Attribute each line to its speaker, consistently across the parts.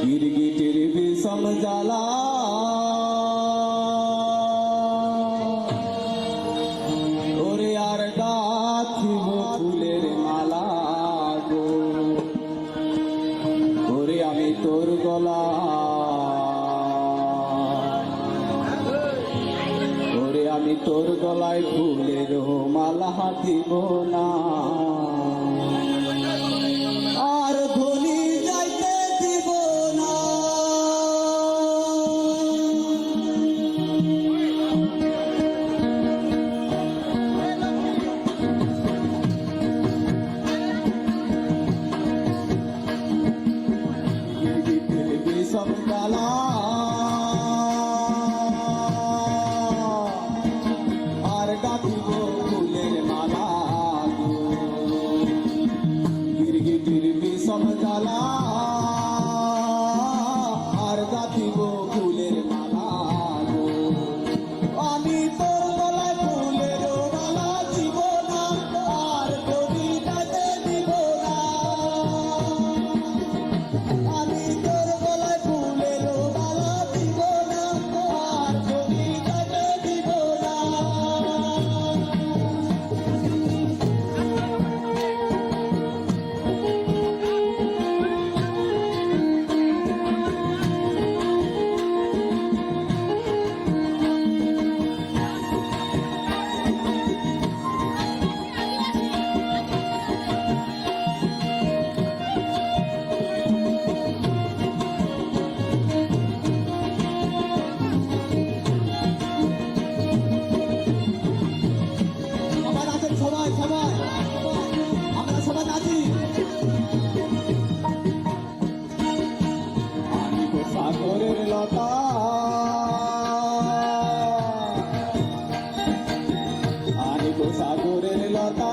Speaker 1: গিরগিটির বিষম জ্বালা। ওরে আর ডাকিব ফুলের মালা গো। ওরে আমি তোর গলা। ওরে আমি তোর গলায় ফুলের মালা দিব না। সব জ্বালা সাগরের লতা।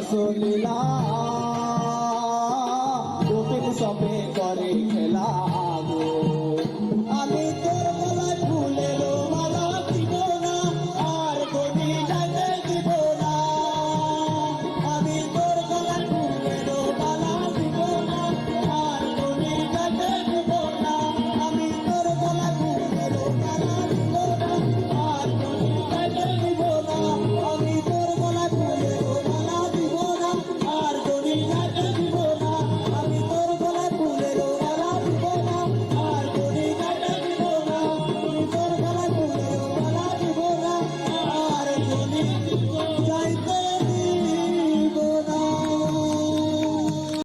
Speaker 1: রাসুলিলা গোপিন সবে করে খেলা।